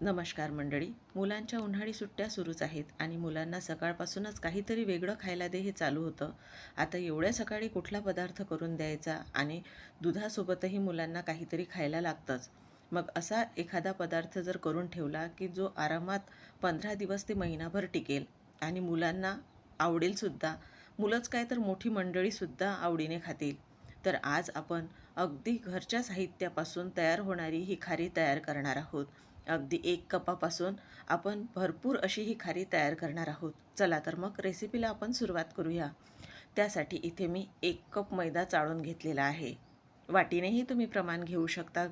नमस्कार मंडळी. मुलांच्या उन्हाळी सुट्ट्या सुरूच आहेत आणि मुलांना सकाळपासूनच काहीतरी वेगळं खायला दे हे चालू होतं. आता एवढ्या सकाळी कुठला पदार्थ करून द्यायचा आणि दुधासोबतही मुलांना काहीतरी खायला लागतंच. मग असा एखादा पदार्थ जर करून ठेवला की जो आरामात पंधरा दिवस ते महिनाभर टिकेल आणि मुलांना आवडेलसुद्धा मुलंच काय तर मोठी मंडळीसुद्धा आवडीने खातील तर आज आपण अगदी घरच्या साहित्यापासून तयार होणारी ही खारी तयार करणार आहोत. अगदी एक कपापासून आपण भरपूर अशी ही खारी तयार करणार आहोत. चला तर मग रेसिपीला आपण सुरुवात करूया. त्यासाठी इथे मी एक कप मैदा चाळून घेतलेला आहे. वाटीनेही तुम्ही प्रमाण घेऊ शकता.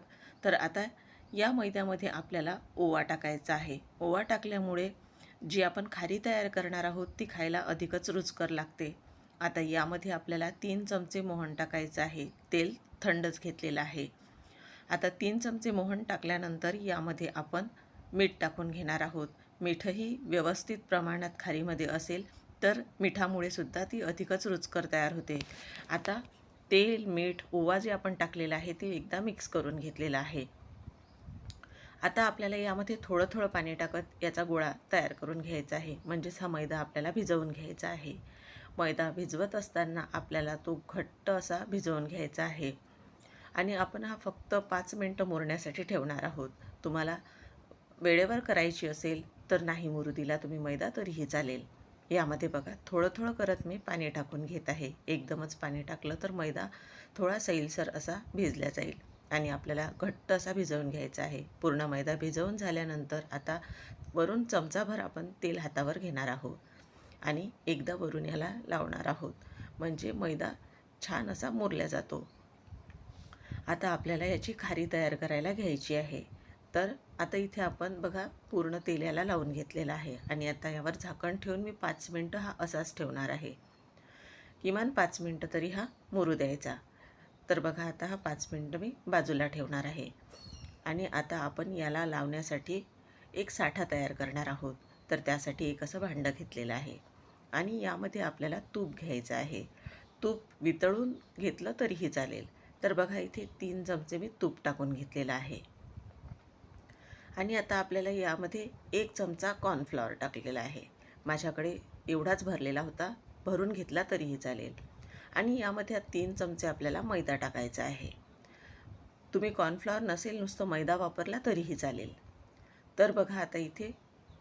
तर आता या मैद्यामध्ये आपल्याला ओवा टाकायचा आहे. ओवा टाकल्यामुळे जी आपण खारी तयार करणार आहोत ती खायला अधिकच रुचकर लागते. आता यामध्ये आपल्याला तीन चमचे मोहन टाकायचं आहे. तेल थंडच घेतलेलं आहे. आता तीन चमचे मोहन टाकल्यानंतर यामध्ये आपण मीठ टाकून घेणार आहोत. मीठही व्यवस्थित प्रमाणात खारीमध्ये असेल तर मिठामुळे सुद्धा ती अधिकच रुचकर तयार होते. आता तेल मीठ ओवा जे आपण टाकलेलं आहे ते एकदा मिक्स करून घेतलेलं आहे. आता आपल्याला यामध्ये थोडं थोडं पाणी टाकत याचा गोळा तयार करून घ्यायचा आहे. म्हणजेच हा मैदा आपल्याला भिजवून घ्यायचा आहे. मैदा भिजवत असताना आपल्याला तो घट्ट असा भिजवून घ्यायचा आहे. आणि आपण हा फक्त पाच मिनटं मुरण्यासाठी ठेवणार आहोत. तुम्हाला वेळेवर करायची असेल तर नाही मुरू दिला तुम्ही मैदा तरीही चालेल. यामध्ये बघा थोडं थोडं करत मी पाणी टाकून घेत आहे. एकदमच पाणी टाकलं तर मैदा थोडा सैलसर असा भिजला जाईल आणि आपल्याला घट्ट असा भिजवून घ्यायचा आहे. पूर्ण मैदा भिजवून झाल्यानंतर आता वरून चमचाभर आपण तेल हातावर घेणार आहोत आणि एकदा वरून याला लावणार आहोत. म्हणजे मैदा छान असा मुरला जातो. आता आपल्याला याची खारी तयार करायला घ्यायची आहे. तर आता इथे आपण बघा पूर्ण तेल याला लावून घेतलेला आहे. आणि आता यावर झाकण ठेवून मी पाच मिनटं हा असाच ठेवणार आहे. किमान पाच मिनटं तरी हा मुरू द्यायचा. तर बघा आता हा पाच मिनटं मी बाजूला ठेवणार आहे. आणि आता आपण याला लावण्यासाठी एक साठा तयार करणार आहोत. तर त्यासाठी एक असं भांडं घेतलेलं आहे. आणि यामध्ये आपल्याला तूप घ्यायचं आहे. तूप वितळून घेतलं तरीही चालेल. तर बघा इथे तीन चमचे मी तूप टाकून घेतलेलं आहे. आणि आता आपल्याला यामध्ये एक चमचा कॉर्नफ्लॉवर टाकलेला आहे. माझ्याकडे एवढाच भरलेला होता भरून घेतला तरीही चालेल. आणि यामध्ये तीन चमचे आपल्याला मैदा टाकायचा आहे. तुम्ही कॉर्नफ्लॉवर नसेल नुसतं मैदा वापरला तरीही चालेल. तर बघा आता इथे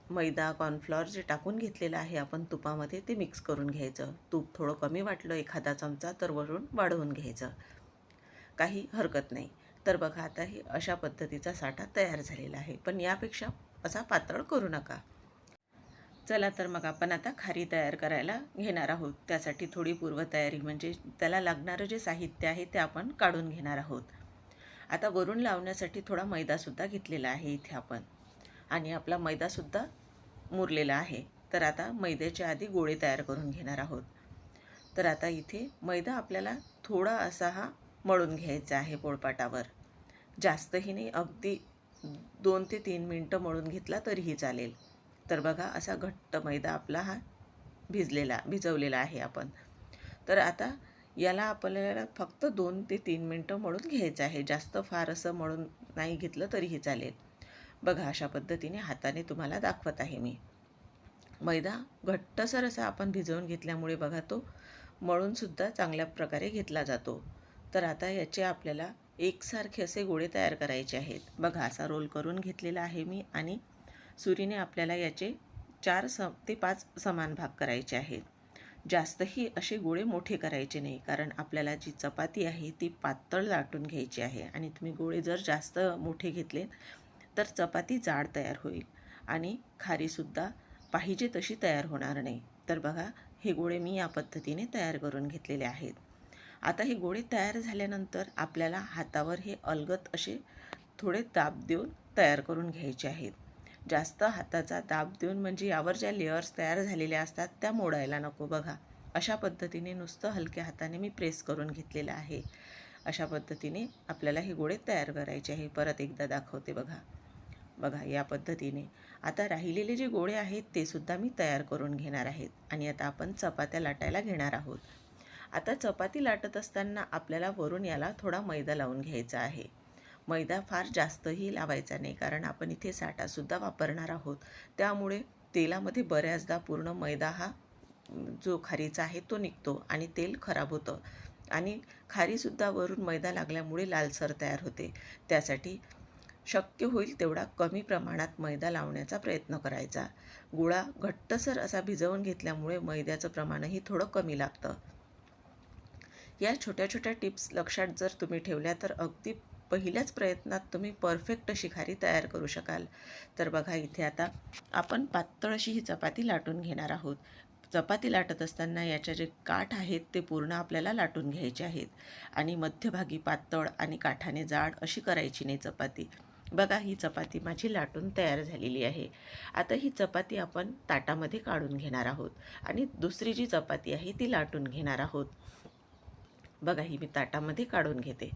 मैदा कॉर्नफ्लॉवर जे टाकून घेतलेलं आहे आपण तुपामध्ये ते मिक्स करून घ्यायचं. तूप थोडं कमी वाटलं एखादा चमचा तर वरून वाढवून घ्यायचं. काही हरकत नाही. तर बघा आता हे अशा पद्धतीचा साठा तयार झालेला आहे. पण यापेक्षा असा पातळ करू नका. चला तर मग आपण आता खारी तयार करायला घेणार आहोत. त्यासाठी थोडी पूर्वतयारी म्हणजे त्याला लागणारं जे साहित्य आहे ते आपण काढून घेणार आहोत. आता वरून लावण्यासाठी थोडा मैदासुद्धा घेतलेला आहे इथे आपण. आणि आपला मैदासुद्धा मुरलेला आहे. तर आता मैद्याच्या आधी गोळे तयार करून घेणार आहोत. तर आता इथे मैदा आपल्याला थोडा असा हा मळून घ्यायचं आहे पोळपाटावर. जास्तही नाही अगदी दोन ते तीन मिनटं मळून घेतला तरीही चालेल. तर बघा असा घट्ट मैदा आपला हा भिजलेला भिजवलेला आहे आपण. तर आता याला आपल्याला फक्त दोन ते तीन मिनटं मळून घ्यायचं आहे. जास्त फार असं मळून नाही घेतलं तरीही चालेल. बघा अशा पद्धतीने हाताने तुम्हाला दाखवत आहे मी. मैदा घट्टसर असा आपण भिजवून घेतल्यामुळे बघा तो मळूनसुद्धा चांगल्या प्रकारे घेतला जातो. तर आता याचे आपल्याला एकसारखे असे गोळे तयार करायचे आहेत. बघा असा रोल करून घेतलेला आहे मी आणि सुरीने आपल्याला याचे चार स ते पाच समान भाग करायचे आहेत. जास्तही असे गोळे मोठे करायचे नाही कारण आपल्याला जी चपाती आहे ती पातळ लाटून घ्यायची आहे आणि तुम्ही गोळे जर जास्त मोठे घेतले तर चपाती जाड तयार होईल आणि खारीसुद्धा पाहिजे तशी तयार होणार नाही. तर बघा हे गोळे मी या पद्धतीने तयार करून घेतलेले आहेत. आता हे गोळे तयार झाल्यानंतर आपल्याला हातावर हे अलगत असे थोडे दाब देऊन तयार करून घ्यायचे आहेत. जास्त हाताचा दाब देऊन म्हणजे यावर ज्या लेअर्स तयार झालेल्या असतात त्या मोडायला नको बघा. अशा पद्धतीने नुसतं हलक्या हाताने मी प्रेस करून घेतलेलं आहे. अशा पद्धतीने आपल्याला हे गोळे तयार करायचे आहे. परत एकदा दाखवते बघा. बघा या पद्धतीने. आता राहिलेले जे गोळे आहेत ते सुद्धा मी तयार करून घेणार आहेत. आणि आता आपण चपात्या लाटायला घेणार आहोत. आता चपाती लाटत असताना आपल्याला वरून याला थोडा मैदा लावून घ्यायचा आहे. मैदा फार जास्तही लावायचा नाही कारण आपण इथे साठासुद्धा वापरणार आहोत. त्यामुळे तेलामध्ये बऱ्याचदा पूर्ण मैदा हा जो खारीचा आहे तो निघतो आणि तेल खराब होतं. आणि खारीसुद्धा वरून मैदा लागल्यामुळे लालसर तयार होते. त्यासाठी शक्य होईल तेवढा कमी प्रमाणात मैदा लावण्याचा प्रयत्न करायचा. गुळा घट्टसर असा भिजवून घेतल्यामुळे मैद्याचं प्रमाणही थोडं कमी लागतं. या छोट्या छोट्या टिप्स लक्षात जर तुम्ही ठेवल्या तर अगदी पहिल्याच प्रयत्नात तुम्ही परफेक्ट शिखारी तयार करू शकाल. तर बघा इथे आता आपण पातळ अशी ही चपाती लाटून घेणार आहोत. चपाती लाटत असताना याच्या जे काठ आहेत ते पूर्ण आपल्याला लाटून घ्यायचे आहेत. आणि मध्यभागी पातळ आणि काठाने जाड अशी करायची नाही चपाती. बघा ही चपाती माझी लाटून तयार झालेली आहे. आता ही चपाती आपण ताटामध्ये काढून घेणार आहोत. आणि दुसरी जी चपाती आहे ती लाटून घेणार आहोत. बघा ही मी ताटामध्ये काढून घेते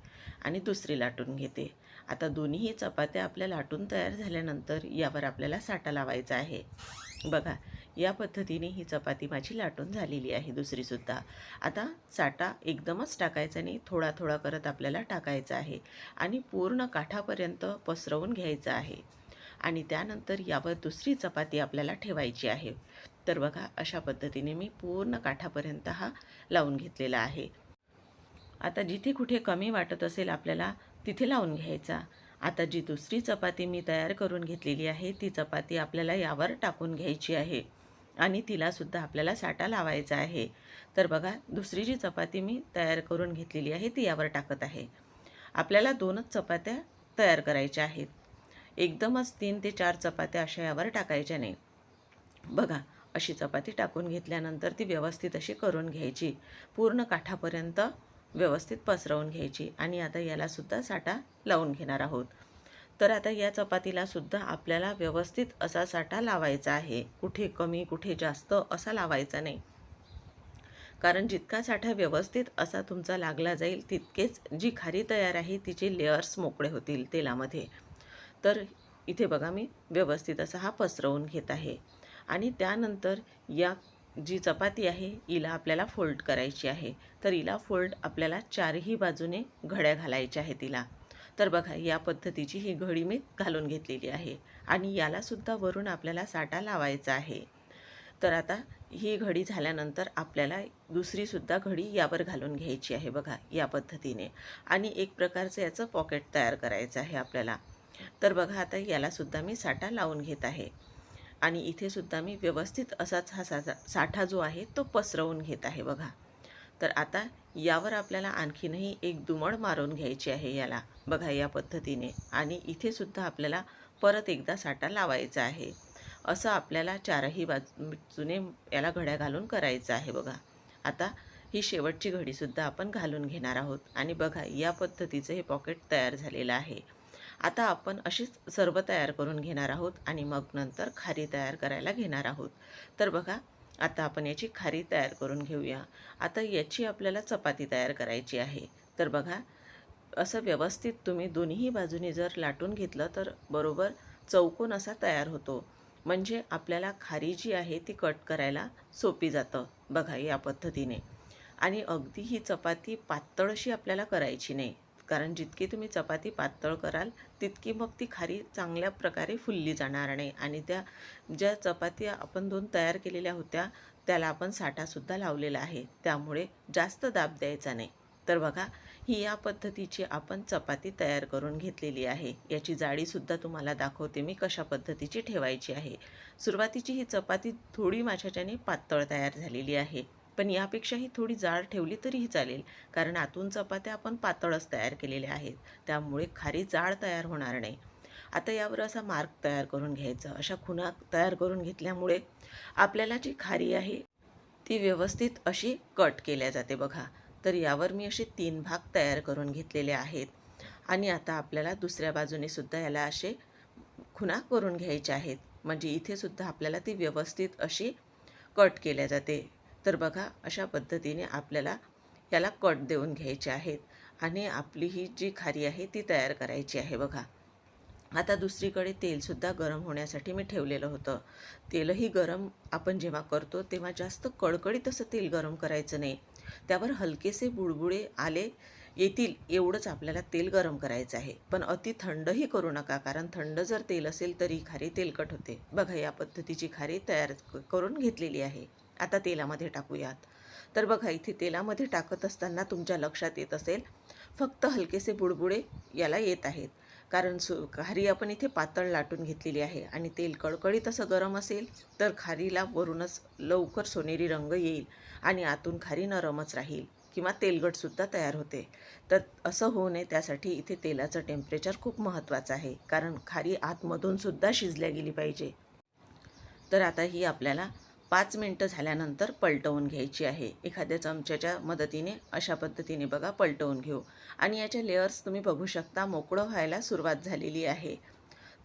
आणि दुसरी लाटून घेते. आता दोन्हीही चपात्या आपल्या लाटून तयार झाल्यानंतर यावर आपल्याला साठा लावायचा आहे. बघा या पद्धतीने ही चपाती माझी लाटून झालेली आहे दुसरीसुद्धा आता साठा एकदमच टाकायचा नाही थोडा थोडा करत आपल्याला टाकायचा आहे आणि पूर्ण काठापर्यंत पसरवून घ्यायचं आहे. आणि त्यानंतर यावर दुसरी चपाती आपल्याला ठेवायची आहे. तर बघा अशा पद्धतीने मी पूर्ण काठापर्यंत हा लावून घेतलेला आहे. आता जिथे कुठे कमी वाटत असेल आपल्याला तिथे लावून घ्यायचा. आता जी दुसरी चपाती मी तयार करून घेतलेली आहे ती चपाती आपल्याला यावर टाकून घ्यायची आहे आणि तिलासुद्धा आपल्याला साठा लावायचा आहे. तर बघा दुसरी जी चपाती मी तयार करून घेतलेली आहे ती यावर टाकत आहे. आपल्याला दोनच चपात्या तयार करायच्या आहेत. एकदमच तीन ते चार चपात्या अशा यावर टाकायच्या नाही. बघा अशी चपाती टाकून घेतल्यानंतर ती व्यवस्थित अशी करून घ्यायची. पूर्ण काठापर्यंत व्यवस्थित पसरवून घ्यायची आणि आता यालासुद्धा साठा लावून घेणार आहोत. तर आता या चपातीला सुद्धा आपल्याला व्यवस्थित असा साठा लावायचा आहे. कुठे कमी कुठे जास्त असा लावायचा नाही. कारण जितका साठा व्यवस्थित असा तुमचा लागला जाईल तितकेच जी खारी तयार आहे तिचे लेअर्स मोकळे होतील तेलामध्ये. तर इथे बघा मी व्यवस्थित असा हा पसरवून घेत आहे. आणि त्यानंतर या जी चपाती आहे हिला आपल्याला फोल्ड करायची आहे. तर हिला फोल्ड आपल्याला चारही बाजूने घड्या घालायच्या आहेत तिला तर बघा या पद्धतीची ही घडी मी घालून घेतलेली आहे. आणि यालासुद्धा वरून आपल्याला साठा लावायचा आहे. तर आता ही घडी झाल्यानंतर आपल्याला दुसरीसुद्धा घडी यावर घालून घ्यायची आहे बघा या पद्धतीने. आणि एक प्रकारचं याचं पॉकेट तयार करायचं आहे आपल्याला. तर बघा आता यालासुद्धा मी साठा लावून घेत आहे. आणि इथे सुद्धा मी व्यवस्थित असाच हा सा साठा जो आहे तो पसरवून घेत आहे बघा. तर आता यावर आपल्याला आणखीनही एक दुमड मारून घ्यायची आहे याला बघा या पद्धतीने. आणि इथे सुद्धा आपल्याला परत एकदा साठा लावायचा आहे. असं आपल्याला चारही बाजूने याला घड्या घालून करायचं आहे बघा. आता ही शेवटची घडीसुद्धा आपण घालून घेणार आहोत. आणि बघा या पद्धतीचं हे पॉकेट तयार झालेलं आहे. आता आपण अशीच सर्व तयार करून घेणार आहोत आणि मग नंतर खारी तयार करायला घेणार आहोत. तर बघा आता आपण याची खारी तयार करून घेऊया. आता याची आपल्याला चपाती तयार करायची आहे. तर बघा असं व्यवस्थित तुम्ही दोन्ही बाजूनी जर लाटून घेतलं तर बरोबर चौकोन असा तयार होतो. म्हणजे आपल्याला खारी जी आहे ती कट करायला सोपी जातं. बघा या पद्धतीने. आणि अगदी ही चपाती पातळशी आपल्याला करायची नाही. कारण जितकी तुम्ही चपाती पातळ कराल तितकी मग ती खारी चांगल्या प्रकारे फुलली जाणार नाही. आणि त्या ज्या चपात्या आपण दोन तयार केलेल्या होत्या त्याला आपण साठासुद्धा लावलेला आहे. त्यामुळे जास्त दाब द्यायचा नाही. तर बघा ही या पद्धतीची आपण चपाती तयार करून घेतलेली आहे. याची जाडीसुद्धा तुम्हाला दाखवते मी कशा पद्धतीची ठेवायची आहे. सुरुवातीची ही चपाती थोडी माझ्याच्याने पातळ तयार झालेली आहे. पण यापेक्षाही थोडी जाड ठेवली तरीही चालेल कारण आतून चपात्या आपण पातळच तयार केलेल्या आहेत त्यामुळे खारी जाड तयार होणार नाही. आता यावर असा मार्क तयार करून घ्यायचा अशा खुणा तयार करून घेतल्यामुळे आपल्याला जी खारी आहे ती व्यवस्थित अशी कट केल्या जाते बघा. तर यावर मी असे तीन भाग तयार करून घेतलेले आहेत आणि आता आपल्याला दुसऱ्या बाजूने सुद्धा याला असे खुणा करून घ्यायच्या आहेत. म्हणजे इथे सुद्धा आपल्याला ती व्यवस्थित अशी कट केल्या जाते. तर बघा अशा पद्धतीने आपल्याला याला कट देऊन घ्यायचे आहेत आणि आपली ही जी खारी आहे ती तयार करायची आहे बघा. आता दुसरीकडे तेलसुद्धा गरम होण्यासाठी मी ठेवलेलं होतं. तेलही गरम आपण जेव्हा करतो तेव्हा जास्त कडकडीत असं तेल गरम करायचं नाही. त्यावर हलकेसे बुडबुडे आले येतील एवढंच आपल्याला तेल गरम करायचं आहे. पण अति थंडही करू नका कारण थंड जर तेल असेल तरी खारी तेलकट होते. बघा या पद्धतीची खारी तयार करून घेतलेली आहे. आता तेलामध्ये टाकूयात. तर बघा इथे तेलामध्ये टाकत असताना तुमच्या लक्षात येत असेल फक्त हलकेसे बुडबुडे याला येत आहेत. कारण सु खारी आपण इथे पातळ लाटून घेतलेली आहे आणि तेल कळकळीत असं गरम असेल तर खारीला वरूनच लवकर सोनेरी रंग येईल आणि आतून खारी नरमच राहील किंवा तेलगटसुद्धा तयार होते. तर असं होऊ नये त्यासाठी इथे तेलाचं टेम्परेचर खूप महत्त्वाचं आहे कारण खारी आतमधून सुद्धा शिजल्या गेली पाहिजे. तर आता ही आपल्याला पाच मिनटं झाल्यानंतर पलटवून घ्यायची आहे. एखाद्या चमच्याच्या मदतीने अशा पद्धतीने बघा पलटवून घेऊ. आणि याच्या लेअर्स तुम्ही बघू शकता मोकळं व्हायला सुरुवात झालेली आहे.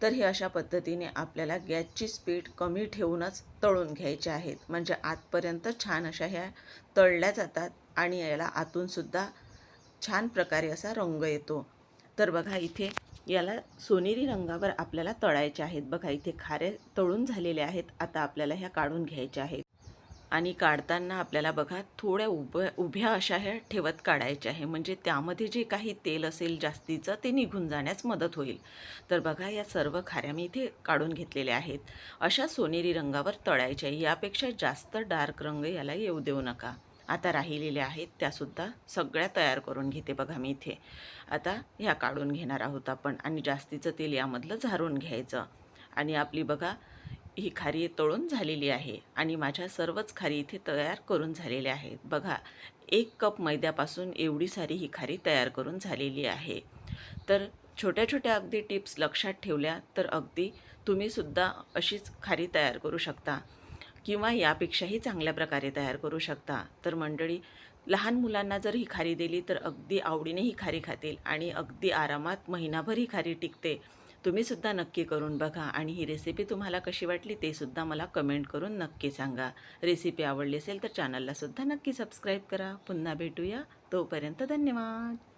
तर हे अशा पद्धतीने आपल्याला गॅसची स्पीड कमी ठेवूनच तळून घ्यायचे आहेत. म्हणजे आतपर्यंत छान अशा ह्या तळल्या जातात आणि याला आतूनसुद्धा छान प्रकारे असा रंग येतो. तर बघा इथे याला सोनेरी रंगावर आपल्याला तळायचे आहेत. बघा इथे खारे तळून झालेले आहेत. आता आपल्याला ह्या काढून घ्यायच्या आहेत. आणि काढताना आपल्याला बघा थोड्या उभ्या उभ्या अशा ह्या ठेवत काढायच्या आहे. म्हणजे त्यामध्ये जे काही तेल असेल जास्तीचं ते निघून जाण्यास मदत होईल. तर बघा या सर्व खाऱ्या मी इथे काढून घेतलेल्या आहेत. अशा सोनेरी रंगावर तळायच्या आहे. यापेक्षा जास्त डार्क रंग याला येऊ देऊ नका. आता राहिलेल्या आहेत त्यासुद्धा सगळ्या तयार करून घेते बघा मी इथे. आता ह्या काढून घेणार आहोत आपण आणि जास्तीचं तेल यामधलं झारून घ्यायचं. आणि आपली बघा ही खारी तळून झालेली आहे आणि माझ्या सर्वच खारी इथे तयार करून झालेल्या आहेत. बघा एक कप मैद्यापासून एवढी सारी ही खारी तयार करून झालेली आहे. तर छोट्या छोट्या अगदी टिप्स लक्षात ठेवल्या तर अगदी तुम्हीसुद्धा अशीच खारी तयार करू शकता. किंवा यापेक्षाही चांगल्या प्रकारे तयार करू शकता. तर मंडळी लहान मुलांना जर ही खारी दिली तर अगदी आवडीने ही खारी खातील आणि अगदी आरामात महिनाभर ही खारी टिकते. तुम्हीसुद्धा नक्की करून बघा आणि ही रेसिपी तुम्हाला कशी वाटली ते सुद्धा मला कमेंट करून नक्की सांगा. रेसिपी आवडली असेल तर चॅनललासुद्धा नक्की सबस्क्राईब करा. पुन्हा भेटूया. तोपर्यंत धन्यवाद.